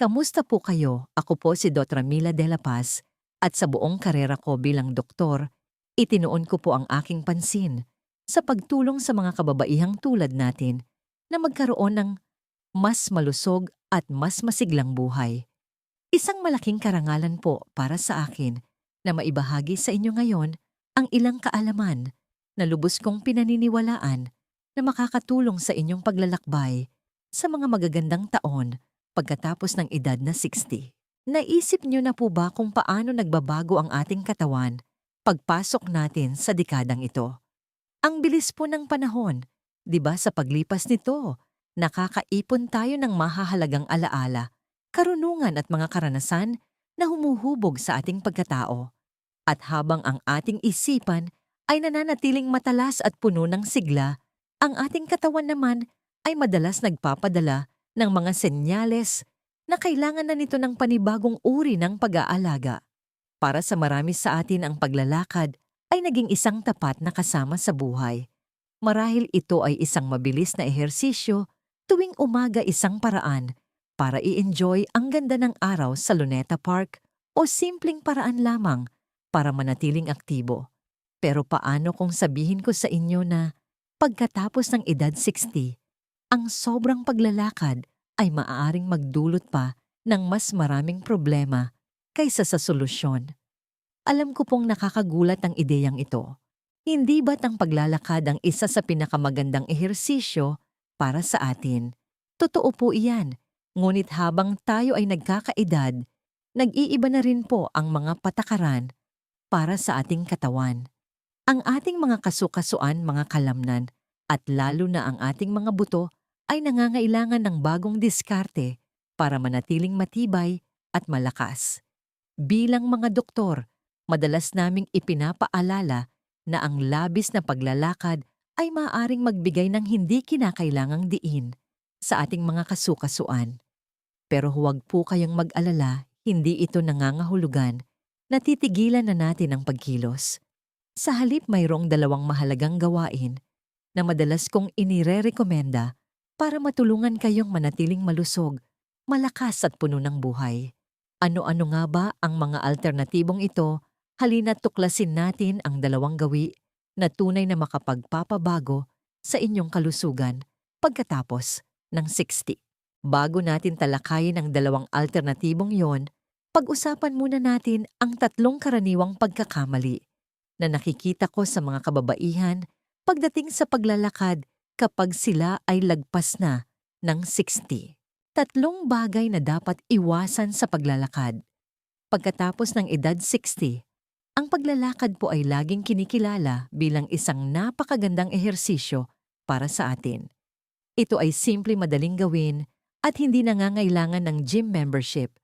Kamusta po kayo? Ako po si Dr. Mila De La Paz at sa buong karera ko bilang doktor, itinuon ko po ang aking pansin sa pagtulong sa mga kababaihang tulad natin na magkaroon ng mas malusog at mas masiglang buhay. Isang malaking karangalan po para sa akin na maibahagi sa inyo ngayon ang ilang kaalaman na lubos kong pinaniniwalaan na makakatulong sa inyong paglalakbay sa mga magagandang taon pagkatapos ng edad na 60. Naisip niyo na po ba kung paano nagbabago ang ating katawan pagpasok natin sa dekadang ito? Ang bilis po ng panahon, di ba sa paglipas nito, nakakaipon tayo ng mahahalagang alaala, karunungan at mga karanasan na humuhubog sa ating pagkatao. At habang ang ating isipan ay nananatiling matalas at puno ng sigla, ang ating katawan naman ay madalas nagpapadala ng mga senyales na kailangan na nito ng panibagong uri ng pag-aalaga. Para sa marami sa atin ang paglalakad ay naging isang tapat na kasama sa buhay. Marahil ito ay isang mabilis na ehersisyo tuwing umaga isang paraan para i-enjoy ang ganda ng araw sa Luneta Park o simpleng paraan lamang para manatiling aktibo. Pero paano kung sabihin ko sa inyo na pagkatapos ng edad 60, ang sobrang paglalakad ay maaaring magdulot pa ng mas maraming problema kaysa sa solusyon. Alam ko pong nakakagulat ang ideyang ito. Hindi ba't ang paglalakad ang isa sa pinakamagandang ehersisyo para sa atin? Totoo po iyan, ngunit habang tayo ay nagkakaedad, nag-iiba na rin po ang mga patakaran para sa ating katawan. Ang ating mga kasukasuan, mga kalamnan, at lalo na ang ating mga buto ay nangangailangan ng bagong diskarte para manatiling matibay at malakas. Bilang mga doktor, madalas naming ipinapaalala na ang labis na paglalakad ay maaaring magbigay ng hindi kinakailangang diin sa ating mga kasukasuan. Pero huwag po kayong mag-alala, hindi ito nangangahulugan na titigilan na natin ang pagkilos. Sa halip mayroong dalawang mahalagang gawain na madalas kong inire-rekomenda para matulungan kayong manatiling malusog, malakas at puno ng buhay. Ano-ano nga ba ang mga alternatibong ito? Halina't tuklasin natin ang dalawang gawi na tunay na makapagpapabago sa inyong kalusugan pagkatapos ng 60. Bago natin talakayin ang dalawang alternatibong yon, pag-usapan muna natin ang tatlong karaniwang pagkakamali na nakikita ko sa mga kababaihan pagdating sa paglalakad kapag sila ay lagpas na ng 60. Tatlong bagay na dapat iwasan sa paglalakad. Pagkatapos ng edad 60, ang paglalakad po ay laging kinikilala bilang isang napakagandang ehersisyo para sa atin. Ito ay simple madaling gawin at hindi nangangailangan ng gym membership.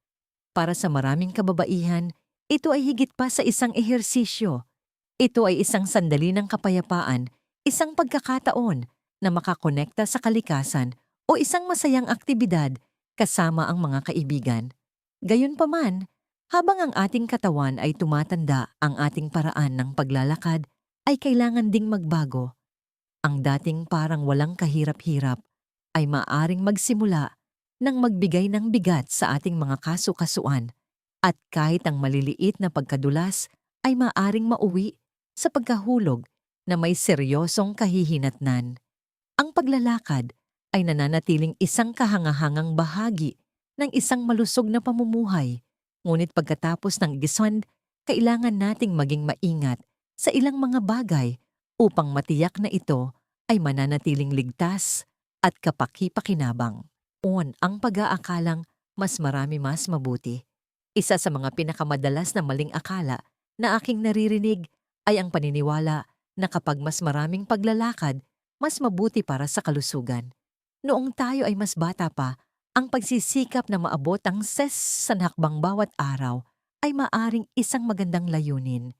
Para sa maraming kababaihan, ito ay higit pa sa isang ehersisyo ito ay isang sandali ng kapayapaan, isang pagkakataon na makakonekta sa kalikasan o isang masayang aktibidad kasama ang mga kaibigan. Gayunpaman, habang ang ating katawan ay tumatanda, ang ating paraan ng paglalakad ay kailangan ding magbago. Ang dating parang walang kahirap-hirap ay maaring magsimula nang magbigay ng bigat sa ating mga kasukasuan at kahit ang maliliit na pagkadulas ay maaring mauwi sa pagkahulog na may seryosong kahihinatnan. Ang paglalakad ay nananatiling isang kahangahangang bahagi ng isang malusog na pamumuhay, ngunit pagkatapos ng giswand, kailangan nating maging maingat sa ilang mga bagay upang matiyak na ito ay mananatiling ligtas at kapaki-pakinabang. On ang pag-aakalang mas marami mas mabuti. Isa sa mga pinakamadalas na maling akala na aking naririnig ay ang paniniwala na kapag mas maraming paglalakad, mas mabuti para sa kalusugan. Noong tayo ay mas bata pa, ang pagsisikap na maabot ang ses sa nakbang bawat araw ay maaring isang magandang layunin.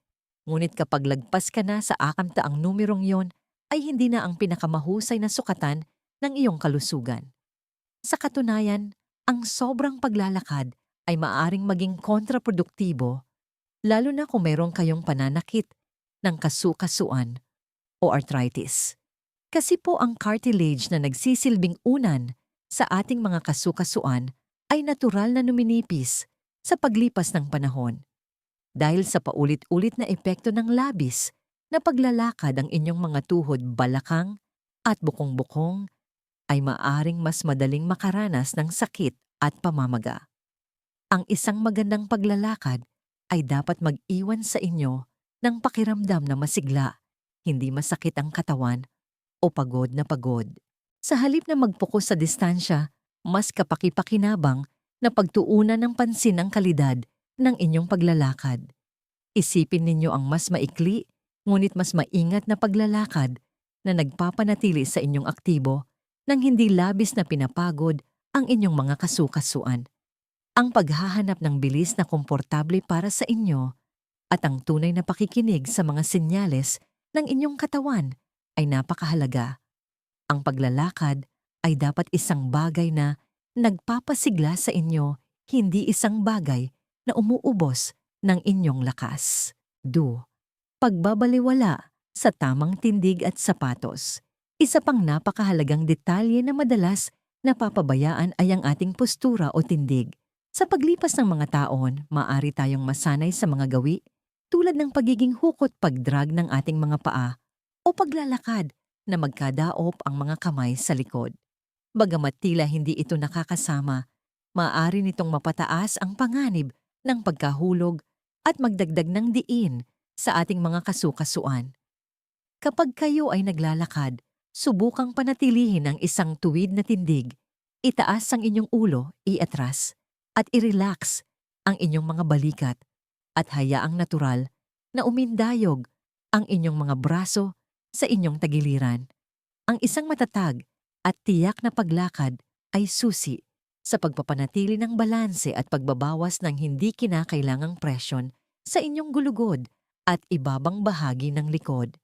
Ngunit kapag lagpas ka na sa akamtaang numerong yon, ay hindi na ang pinakamahusay na sukatan ng iyong kalusugan. Sa katunayan, ang sobrang paglalakad ay maaring maging kontraproduktibo, lalo na kung mayroon kayong pananakit ng kasukasuan o arthritis. Kasi po ang cartilage na nagsisilbing unan sa ating mga kasukasuan ay natural na numinipis sa paglipas ng panahon. Dahil sa paulit-ulit na epekto ng labis na paglalakad ang inyong mga tuhod balakang at bukong-bukong ay maaring mas madaling makaranas ng sakit at pamamaga. Ang isang magandang paglalakad ay dapat mag-iwan sa inyo ng pakiramdam na masigla, hindi masakit ang katawan o pagod na pagod. Sa halip na magpokus sa distansya, mas kapakipakinabang na pagtuunan ng pansin ang kalidad ng inyong paglalakad. Isipin ninyo ang mas maikli, ngunit mas maingat na paglalakad na nagpapanatili sa inyong aktibo nang hindi labis na pinapagod ang inyong mga kasukasuan. Ang paghahanap ng bilis na komportable para sa inyo at ang tunay na pakikinig sa mga senyales ng inyong katawan ay napakahalaga. Ang paglalakad ay dapat isang bagay na nagpapasigla sa inyo, hindi isang bagay na umuubos ng inyong lakas. Do. Pagbabaliwala sa tamang tindig at sapatos. Isa pang napakahalagang detalye na madalas napapabayaan ay ang ating postura o tindig. Sa paglipas ng mga taon, maaari tayong masanay sa mga gawi tulad ng pagiging hukot pagdrag ng ating mga paa o paglalakad na magkadaop ang mga kamay sa likod. Bagamat tila hindi ito nakakasama, maaari nitong mapataas ang panganib ng pagkahulog at magdagdag ng diin sa ating mga kasukasuan. Kapag kayo ay naglalakad, subukang panatilihin ang isang tuwid na tindig, itaas ang inyong ulo, iatras, at i-relax ang inyong mga balikat at hayaang natural na umindayog ang inyong mga braso sa inyong tagiliran. Ang isang matatag at tiyak na paglakad ay susi sa pagpapanatili ng balanse at pagbabawas ng hindi kinakailangang presyon sa inyong gulugod at ibabang bahagi ng likod.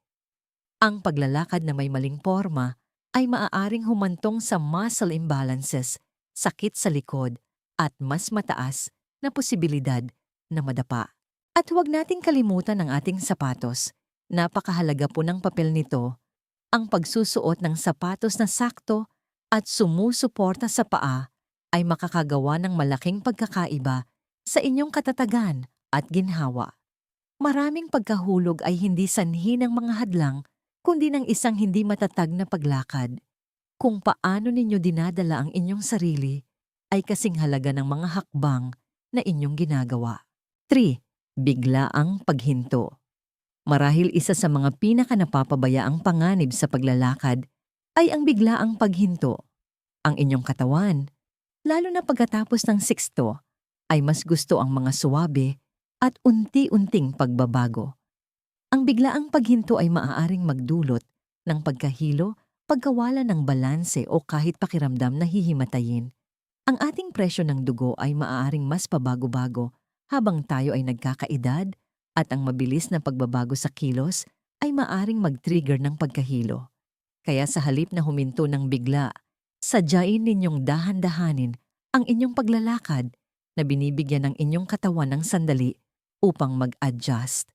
Ang paglalakad na may maling forma ay maaaring humantong sa muscle imbalances, sakit sa likod, at mas mataas na posibilidad na madapa. At huwag nating kalimutan ang ating sapatos. Napakahalaga po ng papel nito ang pagsusuot ng sapatos na sakto at sumusuporta sa paa ay makakagawa ng malaking pagkakaiba sa inyong katatagan at ginhawa. Maraming pagkahulog ay hindi sanhi ng mga hadlang kundi ng isang hindi matatag na paglakad. Kung paano ninyo dinadala ang inyong sarili ay kasing halaga ng mga hakbang na inyong ginagawa. 3. Biglaang paghinto. Marahil isa sa mga pinaka napapabayaang panganib sa paglalakad ay ang biglaang paghinto. Ang inyong katawan, lalo na pagkatapos ng siksto, ay mas gusto ang mga suwabe at unti-unting pagbabago. Ang biglaang paghinto ay maaaring magdulot ng pagkahilo, pagkawala ng balanse o kahit pakiramdam na hihimatayin. Ang ating presyo ng dugo ay maaaring mas pabago-bago habang tayo ay nagkakaedad at ang mabilis na pagbabago sa kilos ay maaring mag-trigger ng pagkahilo. Kaya sa halip na huminto ng bigla, sadyain ninyong dahan-dahanin ang inyong paglalakad na binibigyan ng inyong katawan ng sandali upang mag-adjust.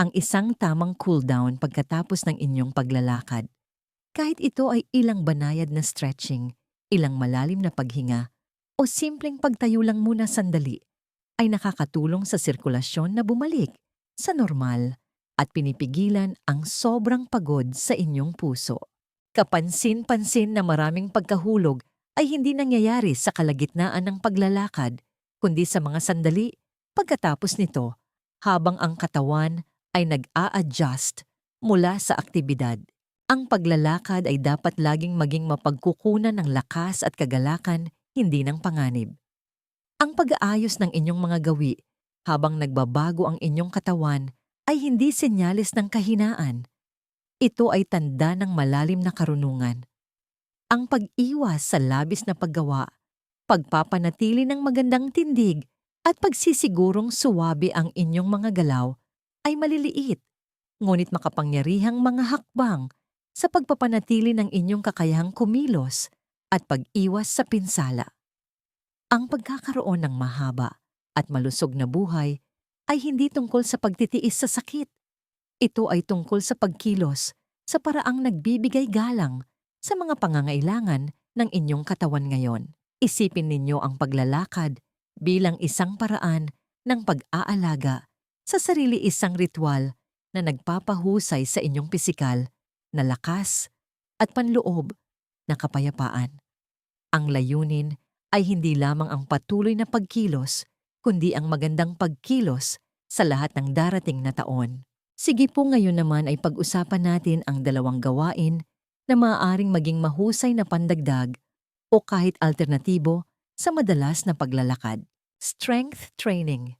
Ang isang tamang cooldown pagkatapos ng inyong paglalakad. Kahit ito ay ilang banayad na stretching, ilang malalim na paghinga, o simpleng pagtayo lang muna sandali ay nakakatulong sa sirkulasyon na bumalik sa normal at pinipigilan ang sobrang pagod sa inyong puso. Kapansin-pansin na maraming pagkahulog ay hindi nangyayari sa kalagitnaan ng paglalakad, kundi sa mga sandali pagkatapos nito habang ang katawan ay nag-a-adjust mula sa aktibidad. Ang paglalakad ay dapat laging maging mapagkukunan ng lakas at kagalakan hindi ng panganib. Ang pag-aayos ng inyong mga gawi habang nagbabago ang inyong katawan ay hindi senyalis ng kahinaan. Ito ay tanda ng malalim na karunungan. Ang pag-iwas sa labis na paggawa, pagpapanatili ng magandang tindig at pagsisigurong suwabe ang inyong mga galaw ay maliliit, ngunit makapangyarihang mga hakbang sa pagpapanatili ng inyong kakayahang kumilos at pag-iwas sa pinsala. Ang pagkakaroon ng mahaba at malusog na buhay ay hindi tungkol sa pagtitiis sa sakit. Ito ay tungkol sa pagkilos sa paraang nagbibigay galang sa mga pangangailangan ng inyong katawan ngayon. Isipin ninyo ang paglalakad bilang isang paraan ng pag-aalaga sa sarili isang ritual na nagpapahusay sa inyong pisikal na lakas at panloob na kapayapaan. Ang layunin ay hindi lamang ang patuloy na pagkilos, kundi ang magandang pagkilos sa lahat ng darating na taon. Sige po ngayon naman ay pag-usapan natin ang dalawang gawain na maaaring maging mahusay na pandagdag o kahit alternatibo sa madalas na paglalakad. Strength training.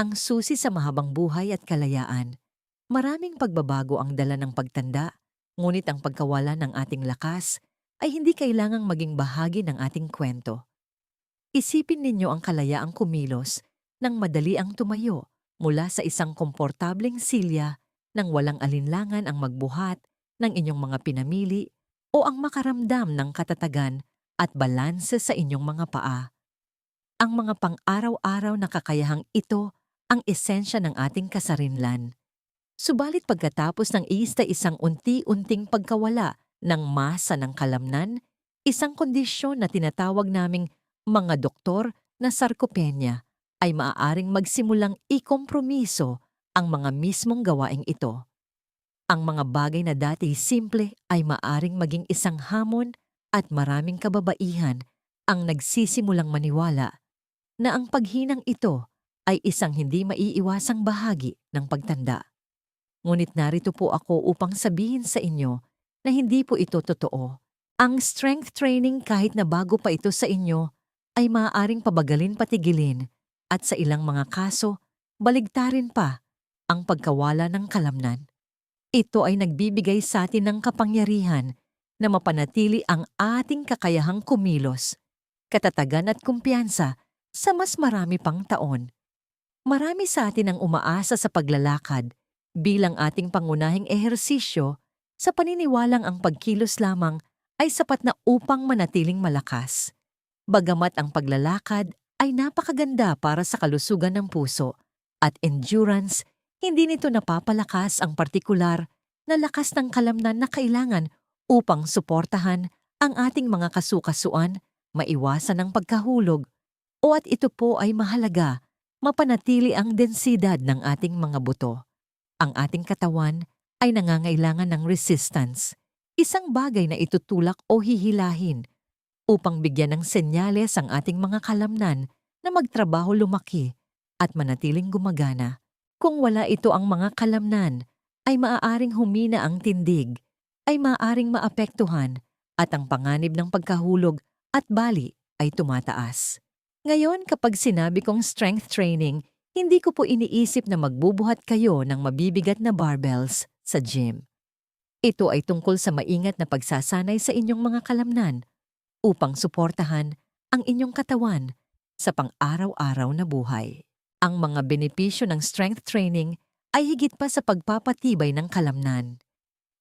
Ang susi sa mahabang buhay at kalayaan. Maraming pagbabago ang dala ng pagtanda, ngunit ang pagkawala ng ating lakas ay hindi kailangang maging bahagi ng ating kwento. Isipin ninyo ang kalayaang kumilos nang madali ang tumayo mula sa isang komportableng silya nang walang alinlangan ang magbuhat ng inyong mga pinamili o ang makaramdam ng katatagan at balanse sa inyong mga paa. Ang mga pang-araw-araw na kakayahang ito ang esensya ng ating kasarinlan. Subalit pagkatapos ng iista isang unti-unting pagkawala ng masa ng kalamnan, isang kondisyon na tinatawag naming mga doktor na sarkopenia ay maaaring magsimulang ikompromiso ang mga mismong gawaing ito. Ang mga bagay na dati simple ay maaring maging isang hamon at maraming kababaihan ang nagsisimulang maniwala na ang paghinang ito ay isang hindi maiiwasang bahagi ng pagtanda. Ngunit narito po ako upang sabihin sa inyo na hindi po ito totoo. Ang strength training kahit na bago pa ito sa inyo ay maaaring pabagalin patigilin at sa ilang mga kaso, baligtarin pa ang pagkawala ng kalamnan. Ito ay nagbibigay sa atin ng kapangyarihan na mapanatili ang ating kakayahang kumilos, katatagan at kumpiyansa sa mas marami pang taon. Marami sa atin ang umaasa sa paglalakad bilang ating pangunahing ehersisyo sa paniniwalang ang pagkilos lamang ay sapat na upang manatiling malakas. Bagamat ang paglalakad ay napakaganda para sa kalusugan ng puso at endurance, hindi nito napapalakas ang partikular na lakas ng kalamnan na kailangan upang suportahan ang ating mga kasukasuan, maiwasan ang pagkahulog, o at ito po ay mahalaga, mapanatili ang densidad ng ating mga buto. Ang ating katawan ay nangangailangan ng resistance, isang bagay na itutulak o hihilahin upang bigyan ng senyales ang ating mga kalamnan na magtrabaho lumaki at manatiling gumagana. Kung wala ito ang mga kalamnan, ay maaaring humina ang tindig, ay maaaring maapektuhan at ang panganib ng pagkahulog at bali ay tumataas. Ngayon kapag sinabi kong strength training, hindi ko po iniisip na magbubuhat kayo ng mabibigat na barbells sa gym. Ito ay tungkol sa maingat na pagsasanay sa inyong mga kalamnan upang suportahan ang inyong katawan sa pang-araw-araw na buhay. Ang mga benepisyo ng strength training ay higit pa sa pagpapatibay ng kalamnan.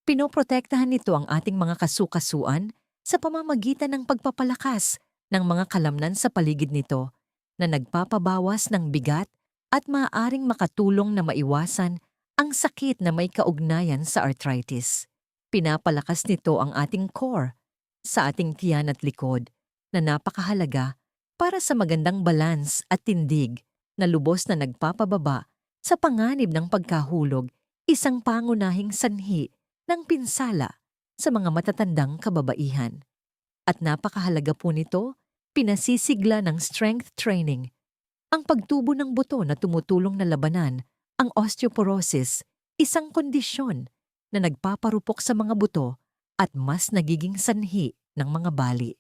Pinoprotektahan nito ang ating mga kasukasuan sa pamamagitan ng pagpapalakas ng mga kalamnan sa paligid nito na nagpapabawas ng bigat at maaaring makatulong na maiwasan ang sakit na may kaugnayan sa arthritis. Pinapalakas nito ang ating core sa ating tiyan at likod na napakahalaga para sa magandang balance at tindig na lubos na nagpapababa sa panganib ng pagkahulog, isang pangunahing sanhi ng pinsala sa mga matatandang kababaihan. At napakahalaga po nito, pinasisigla ng strength training, ang pagtubo ng buto na tumutulong na labanan ang osteoporosis, isang kondisyon na nagpaparupok sa mga buto at mas nagiging sanhi ng mga bali.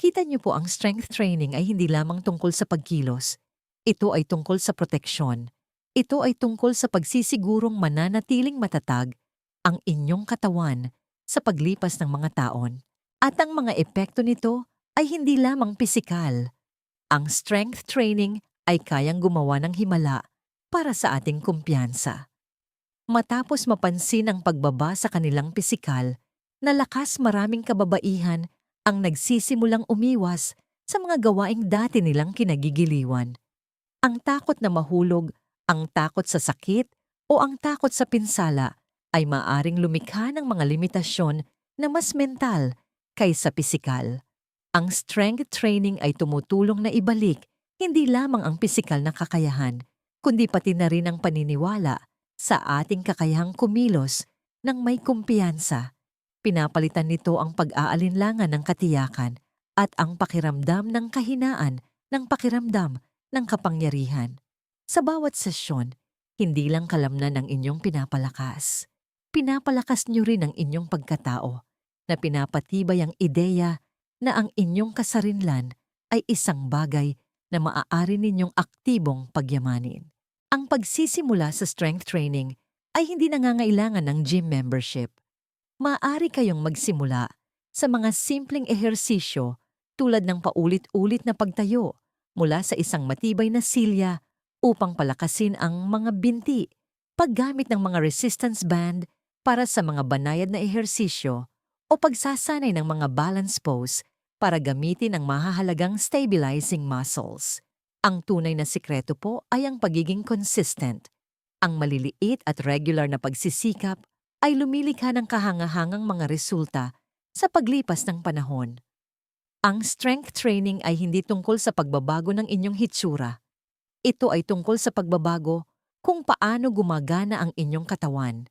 Kita niyo po ang strength training ay hindi lamang tungkol sa pagkilos. Ito ay tungkol sa proteksyon. Ito ay tungkol sa pagsisigurong mananatiling matatag ang inyong katawan sa paglipas ng mga taon. At ang mga epekto nito ay hindi lamang pisikal. Ang strength training ay kayang gumawa ng himala para sa ating kumpiyansa. Matapos mapansin ang pagbaba sa kanilang pisikal, na lakas maraming kababaihan ang nagsisimulang umiwas sa mga gawaing dati nilang kinagigiliwan. Ang takot na mahulog, ang takot sa sakit, o ang takot sa pinsala ay maaring lumikha ng mga limitasyon na mas mental kaysa pisikal. Ang strength training ay tumutulong na ibalik hindi lamang ang pisikal na kakayahan, kundi pati na rin ang paniniwala sa ating kakayahang kumilos ng may kumpiyansa. Pinapalitan nito ang pag-aalinlangan ng katiyakan at ang pakiramdam ng kahinaan ng pakiramdam ng kapangyarihan. Sa bawat sesyon, hindi lang kalamnan ang inyong pinapalakas. Pinapalakas niyo rin ang inyong pagkatao na pinapatibay ang ideya na ang inyong kasarinlan ay isang bagay na maaari ninyong aktibong pagyamanin. Ang pagsisimula sa strength training ay hindi nangangailangan ng gym membership. Maaari kayong magsimula sa mga simpleng ehersisyo tulad ng paulit-ulit na pagtayo mula sa isang matibay na silya upang palakasin ang mga binti, paggamit ng mga resistance band para sa mga banayad na ehersisyo o pagsasanay ng mga balance pose para gamitin ang mahahalagang stabilizing muscles. Ang tunay na sikreto po ay ang pagiging consistent. Ang maliliit at regular na pagsisikap ay lumilikha ng kahangahangang mga resulta sa paglipas ng panahon. Ang strength training ay hindi tungkol sa pagbabago ng inyong hitsura. Ito ay tungkol sa pagbabago kung paano gumagana ang inyong katawan.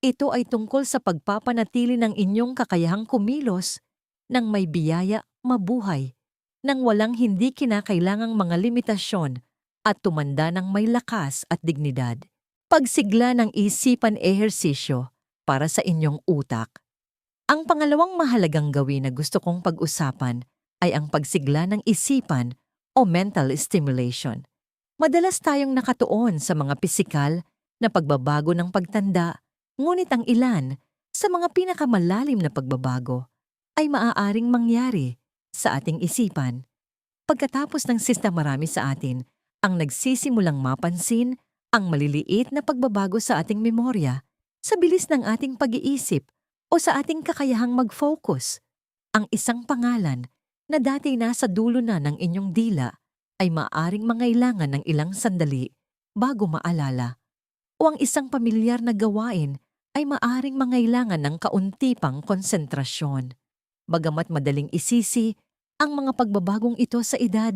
Ito ay tungkol sa pagpapanatili ng inyong kakayahang kumilos ng may biyaya mabuhay nang walang hindi kinakailangang mga limitasyon at tumanda ng may lakas at dignidad. Pagsigla ng isipan ehersisyo para sa inyong utak. Ang pangalawang mahalagang gawin na gusto kong pag-usapan ay ang pagsigla ng isipan o mental stimulation. Madalas tayong nakatuon sa mga pisikal na pagbabago ng pagtanda, ngunit ang ilan sa mga pinakamalalim na pagbabago ay maaaring mangyari sa ating isipan. Pagkatapos ng sista marami sa atin ang nagsisimulang mapansin ang maliliit na pagbabago sa ating memorya sa bilis ng ating pag-iisip o sa ating kakayahang mag-focus. Ang isang pangalan na dati nasa dulo na ng inyong dila ay maaring mangailangan ng ilang sandali bago maalala. O ang isang pamilyar na gawain ay maaring mangailangan ng kaunti pang konsentrasyon. Bagamat madaling isisi ang mga pagbabagong ito sa edad,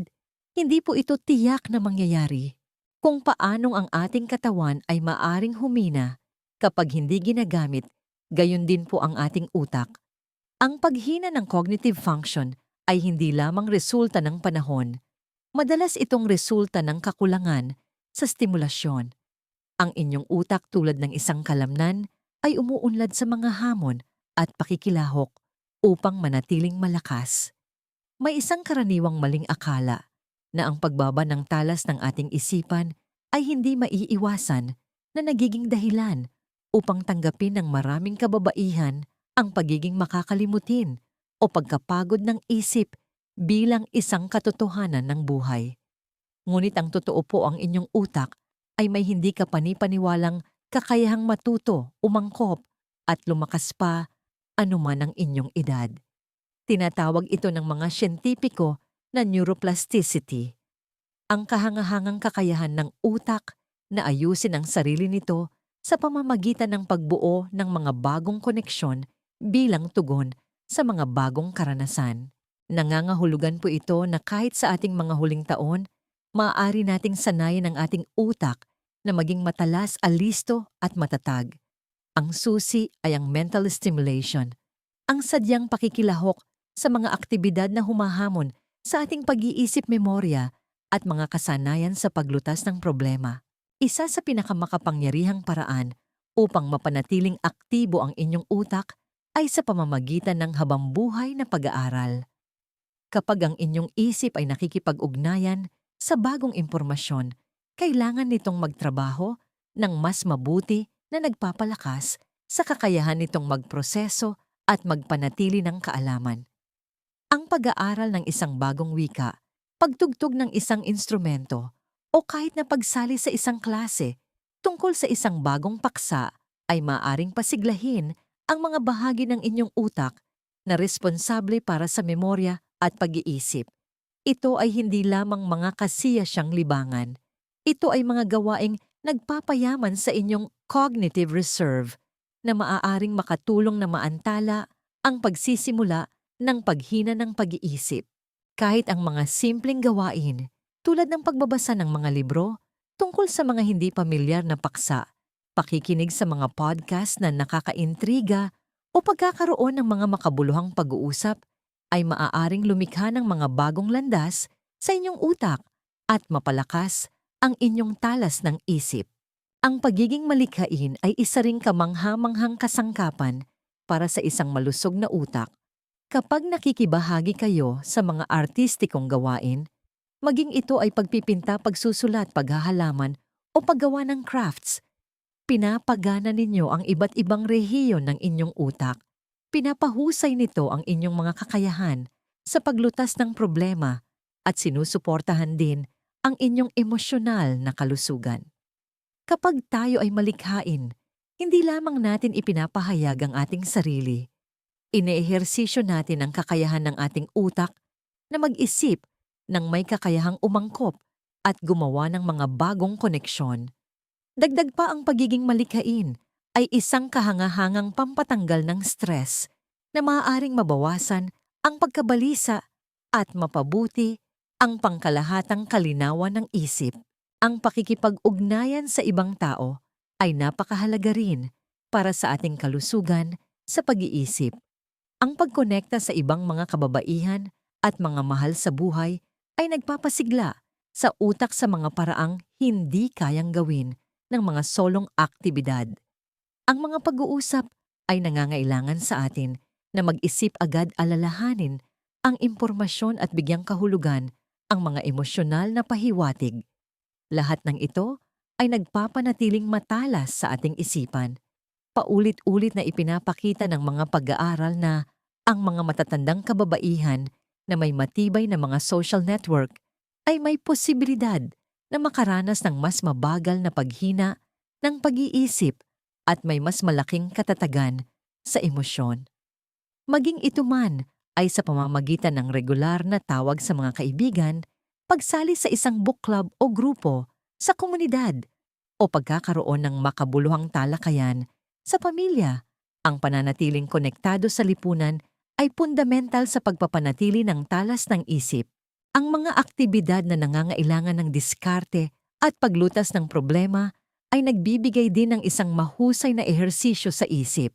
hindi po ito tiyak na mangyayari. Kung paanong ang ating katawan ay maaring humina kapag hindi ginagamit, gayon din po ang ating utak. Ang paghina ng cognitive function ay hindi lamang resulta ng panahon. Madalas itong resulta ng kakulangan sa stimulasyon. Ang inyong utak tulad ng isang kalamnan ay umuunlad sa mga hamon at pakikilahok upang manatiling malakas. May isang karaniwang maling akala na ang pagbaba ng talas ng ating isipan ay hindi maiiwasan na nagiging dahilan upang tanggapin ng maraming kababaihan ang pagiging makakalimutin o pagkapagod ng isip bilang isang katotohanan ng buhay. Ngunit ang totoo po ang inyong utak ay may hindi ka panipaniwalang kakayahang matuto, umangkop, at lumakas pa anuman ang inyong edad. Tinatawag ito ng mga siyentipiko na neuroplasticity. Ang kahangahangang kakayahan ng utak na ayusin ang sarili nito sa pamamagitan ng pagbuo ng mga bagong koneksyon bilang tugon sa mga bagong karanasan. Nangangahulugan po ito na kahit sa ating mga huling taon, maaari nating sanayin ang ating utak na maging matalas, alisto at matatag. Ang susi ay ang mental stimulation, ang sadyang pakikilahok sa mga aktibidad na humahamon sa ating pag-iisip memorya at mga kasanayan sa paglutas ng problema. Isa sa pinakamakapangyarihang paraan upang mapanatiling aktibo ang inyong utak ay sa pamamagitan ng habambuhay na pag-aaral. Kapag ang inyong isip ay nakikipag-ugnayan sa bagong impormasyon, kailangan nitong magtrabaho ng mas mabuti na nagpapalakas sa kakayahan nitong magproseso at magpanatili ng kaalaman. Ang pag-aaral ng isang bagong wika, pagtugtog ng isang instrumento, o kahit na pagsali sa isang klase tungkol sa isang bagong paksa ay maaring pasiglahin ang mga bahagi ng inyong utak na responsable para sa memorya at pag-iisip. Ito ay hindi lamang mga kasiyasyang libangan. Ito ay mga gawaing nagpapayaman sa inyong cognitive reserve na maaaring makatulong na maantala ang pagsisimula ng paghina ng pag-iisip. Kahit ang mga simpleng gawain, tulad ng pagbabasa ng mga libro tungkol sa mga hindi pamilyar na paksa, pakikinig sa mga podcast na nakakaintriga o pagkakaroon ng mga makabuluhang pag-uusap ay maaaring lumikha ng mga bagong landas sa inyong utak at mapalakas ang inyong talas ng isip. Ang pagiging malikhain ay isa ring kamangha-manghang kasangkapan para sa isang malusog na utak. Kapag nakikibahagi kayo sa mga artistikong gawain, maging ito ay pagpipinta, pagsusulat, paghahalaman o paggawa ng crafts, pinapagana ninyo ang iba't ibang rehiyon ng inyong utak. Pinapahusay nito ang inyong mga kakayahan sa paglutas ng problema at sinusuportahan din ang inyong emosyonal na kalusugan. Kapag tayo ay malikhain, hindi lamang natin ipinapahayag ang ating sarili, Ineehersisyo natin ang kakayahan ng ating utak na mag-isip ng may kakayahang umangkop at gumawa ng mga bagong koneksyon. Dagdag pa ang pagiging malikhain ay isang kahangahangang pampatanggal ng stress na maaaring mabawasan ang pagkabalisa at mapabuti ang pangkalahatang kalinawan ng isip. Ang pakikipag-ugnayan sa ibang tao ay napakahalaga rin para sa ating kalusugan sa pag-iisip. Ang pagkonekta sa ibang mga kababaihan at mga mahal sa buhay ay nagpapasigla sa utak sa mga paraang hindi kayang gawin ng mga solong aktibidad. Ang mga pag-uusap ay nangangailangan sa atin na mag-isip agad alalahanin ang impormasyon at bigyang kahulugan ang mga emosyonal na pahiwatig. Lahat ng ito ay nagpapanatiling matalas sa ating isipan paulit-ulit na ipinapakita ng mga pag-aaral na ang mga matatandang kababaihan na may matibay na mga social network ay may posibilidad na makaranas ng mas mabagal na paghina ng pag-iisip at may mas malaking katatagan sa emosyon. Maging ito man ay sa pamamagitan ng regular na tawag sa mga kaibigan, pagsali sa isang book club o grupo sa komunidad, o pagkakaroon ng makabuluhang talakayan sa pamilya, ang pananatiling konektado sa lipunan ay fundamental sa pagpapanatili ng talas ng isip. Ang mga aktibidad na nangangailangan ng diskarte at paglutas ng problema ay nagbibigay din ng isang mahusay na ehersisyo sa isip.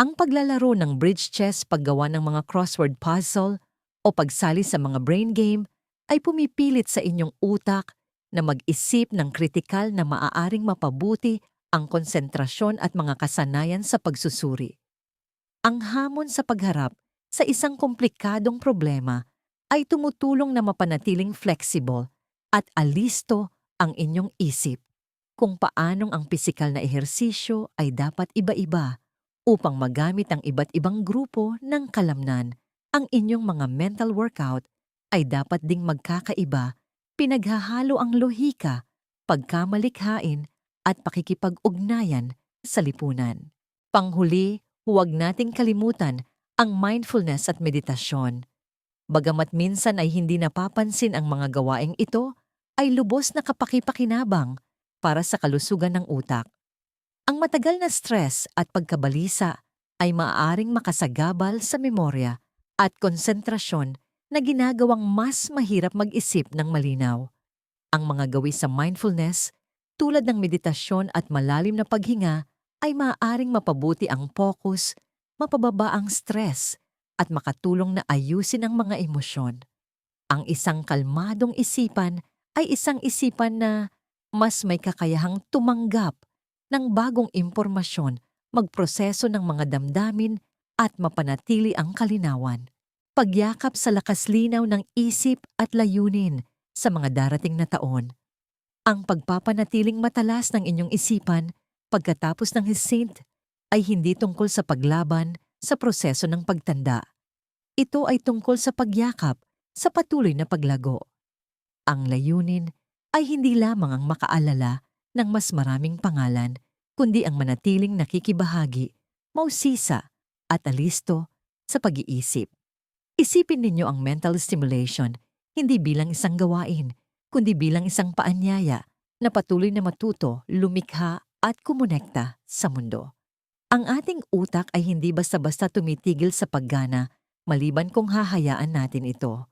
Ang paglalaro ng bridge chess, paggawa ng mga crossword puzzle, o pagsali sa mga brain game ay pumipilit sa inyong utak na mag-isip ng kritikal na maaaring mapabuti ang konsentrasyon at mga kasanayan sa pagsusuri. Ang hamon sa pagharap sa isang komplikadong problema ay tumutulong na mapanatiling flexible at alisto ang inyong isip kung paanong ang pisikal na ehersisyo ay dapat iba-iba upang magamit ang iba't ibang grupo ng kalamnan. Ang inyong mga mental workout ay dapat ding magkakaiba, pinaghahalo ang lohika, pagkamalikhain at pakikipag-ugnayan sa lipunan. Panghuli, huwag nating kalimutan ang mindfulness at meditasyon. Bagamat minsan ay hindi napapansin ang mga gawaing ito, ay lubos na kapakipakinabang para sa kalusugan ng utak. Ang matagal na stress at pagkabalisa ay maaaring makasagabal sa memorya at konsentrasyon na ginagawang mas mahirap mag-isip ng malinaw. Ang mga gawi sa mindfulness tulad ng meditasyon at malalim na paghinga ay maaaring mapabuti ang focus, mapababa ang stress, at makatulong na ayusin ang mga emosyon. Ang isang kalmadong isipan ay isang isipan na mas may kakayahang tumanggap ng bagong impormasyon, magproseso ng mga damdamin at mapanatili ang kalinawan. Pagyakap sa lakas linaw ng isip at layunin sa mga darating na taon ang pagpapanatiling matalas ng inyong isipan pagkatapos ng Saint ay hindi tungkol sa paglaban sa proseso ng pagtanda. Ito ay tungkol sa pagyakap sa patuloy na paglago. Ang layunin ay hindi lamang ang makaalala ng mas maraming pangalan, kundi ang manatiling nakikibahagi, mausisa at alisto sa pag-iisip. Isipin ninyo ang mental stimulation hindi bilang isang gawain, kundi bilang isang paanyaya na patuloy na matuto, lumikha at kumonekta sa mundo. Ang ating utak ay hindi basta-basta tumitigil sa paggana maliban kung hahayaan natin ito.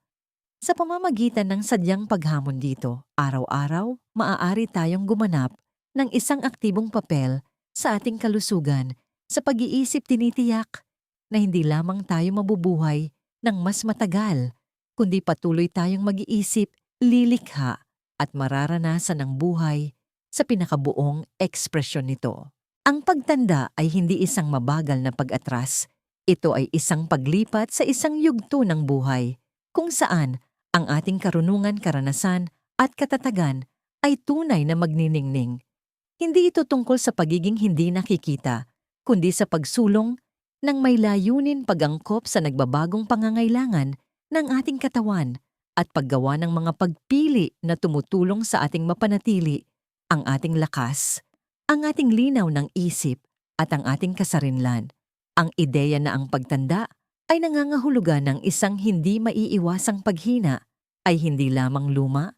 Sa pamamagitan ng sadyang paghamon dito, araw-araw, maaari tayong gumanap ng isang aktibong papel sa ating kalusugan sa pag-iisip tinitiyak na hindi lamang tayo mabubuhay ng mas matagal, kundi patuloy tayong mag-iisip, lilikha at mararanasan ng buhay sa pinakabuong ekspresyon nito. Ang pagtanda ay hindi isang mabagal na pag-atras. Ito ay isang paglipat sa isang yugto ng buhay kung saan ang ating karunungan, karanasan at katatagan ay tunay na magniningning. Hindi ito tungkol sa pagiging hindi nakikita, kundi sa pagsulong ng may layunin pag-angkop sa nagbabagong pangangailangan ng ating katawan at paggawa ng mga pagpili na tumutulong sa ating mapanatili ang ating lakas, ang ating linaw ng isip at ang ating kasarinlan. Ang ideya na ang pagtanda ay nangangahulugan ng isang hindi maiiwasang paghina ay hindi lamang luma,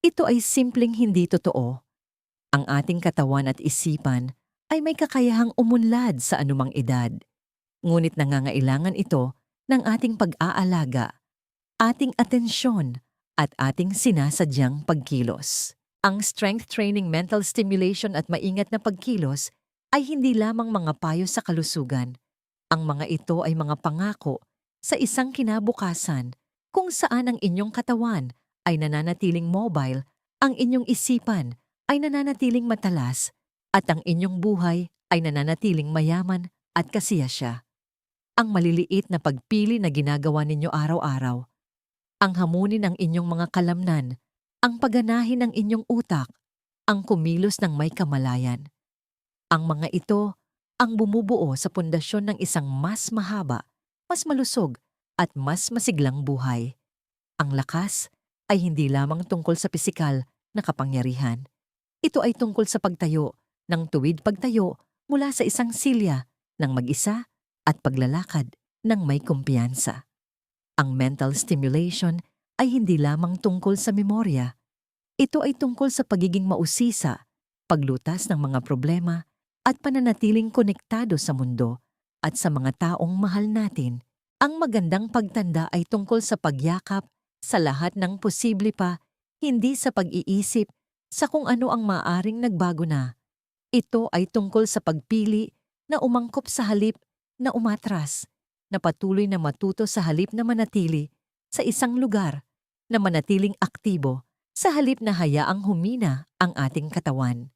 ito ay simpleng hindi totoo. Ang ating katawan at isipan ay may kakayahang umunlad sa anumang edad. Ngunit nangangailangan ito ng ating pag-aalaga, ating atensyon at ating sinasadyang pagkilos. Ang strength training, mental stimulation at maingat na pagkilos ay hindi lamang mga payo sa kalusugan. Ang mga ito ay mga pangako sa isang kinabukasan kung saan ang inyong katawan ay nananatiling mobile, ang inyong isipan ay nananatiling matalas, at ang inyong buhay ay nananatiling mayaman at kasiyasya. Ang maliliit na pagpili na ginagawa ninyo araw-araw, ang hamunin ng inyong mga kalamnan, ang paganahin ng inyong utak, ang kumilos ng may kamalayan. Ang mga ito ang bumubuo sa pundasyon ng isang mas mahaba, mas malusog, at mas masiglang buhay. Ang lakas ay hindi lamang tungkol sa pisikal na kapangyarihan. Ito ay tungkol sa pagtayo ng tuwid pagtayo mula sa isang silya ng mag-isa at paglalakad ng may kumpiyansa. Ang mental stimulation ay hindi lamang tungkol sa memorya. Ito ay tungkol sa pagiging mausisa, paglutas ng mga problema, at pananatiling konektado sa mundo at sa mga taong mahal natin. Ang magandang pagtanda ay tungkol sa pagyakap sa lahat ng posible pa, hindi sa pag-iisip sa kung ano ang maaring nagbago na. Ito ay tungkol sa pagpili na umangkop sa halip na umatras, na patuloy na matuto sa halip na manatili sa isang lugar, na manatiling aktibo sa halip na hayaang humina ang ating katawan.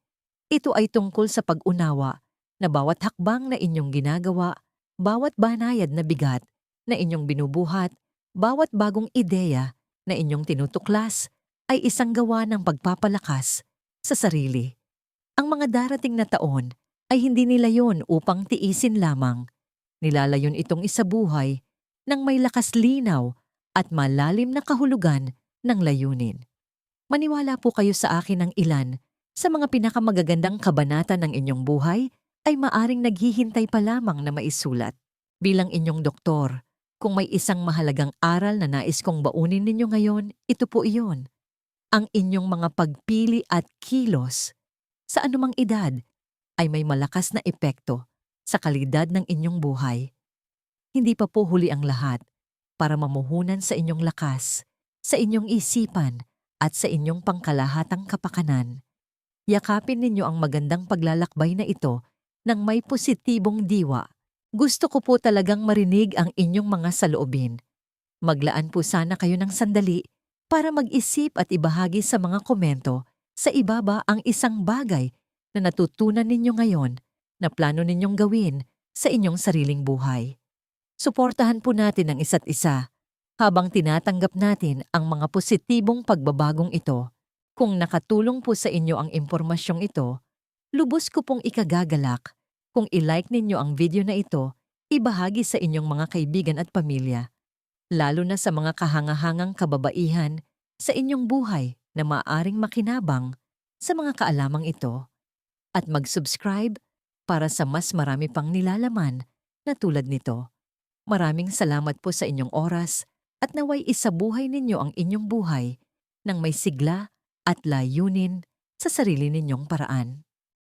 Ito ay tungkol sa pag-unawa na bawat hakbang na inyong ginagawa, bawat banayad na bigat na inyong binubuhat, bawat bagong ideya na inyong tinutuklas ay isang gawa ng pagpapalakas sa sarili. Ang mga darating na taon ay hindi nila yon upang tiisin lamang. Nilalayon itong isabuhay ng may lakas linaw at malalim na kahulugan ng layunin. Maniwala po kayo sa akin ng ilan sa mga pinakamagagandang kabanata ng inyong buhay ay maaring naghihintay pa lamang na maisulat. Bilang inyong doktor, kung may isang mahalagang aral na nais kong baunin ninyo ngayon, ito po iyon. Ang inyong mga pagpili at kilos sa anumang edad ay may malakas na epekto sa kalidad ng inyong buhay. Hindi pa po huli ang lahat para mamuhunan sa inyong lakas, sa inyong isipan at sa inyong pangkalahatang kapakanan. Yakapin ninyo ang magandang paglalakbay na ito ng may positibong diwa. Gusto ko po talagang marinig ang inyong mga saloobin. Maglaan po sana kayo ng sandali para mag-isip at ibahagi sa mga komento sa ibaba ang isang bagay na natutunan ninyo ngayon na plano ninyong gawin sa inyong sariling buhay. Suportahan po natin ang isa't isa habang tinatanggap natin ang mga positibong pagbabagong ito. Kung nakatulong po sa inyo ang impormasyong ito, lubos ko pong ikagagalak kung i-like ninyo ang video na ito, ibahagi sa inyong mga kaibigan at pamilya, lalo na sa mga kahangahangang kababaihan sa inyong buhay na maaring makinabang sa mga kaalamang ito, at mag-subscribe para sa mas marami pang nilalaman na tulad nito. Maraming salamat po sa inyong oras at naway isabuhay ninyo ang inyong buhay ng may sigla at layunin sa sarili ninyong paraan.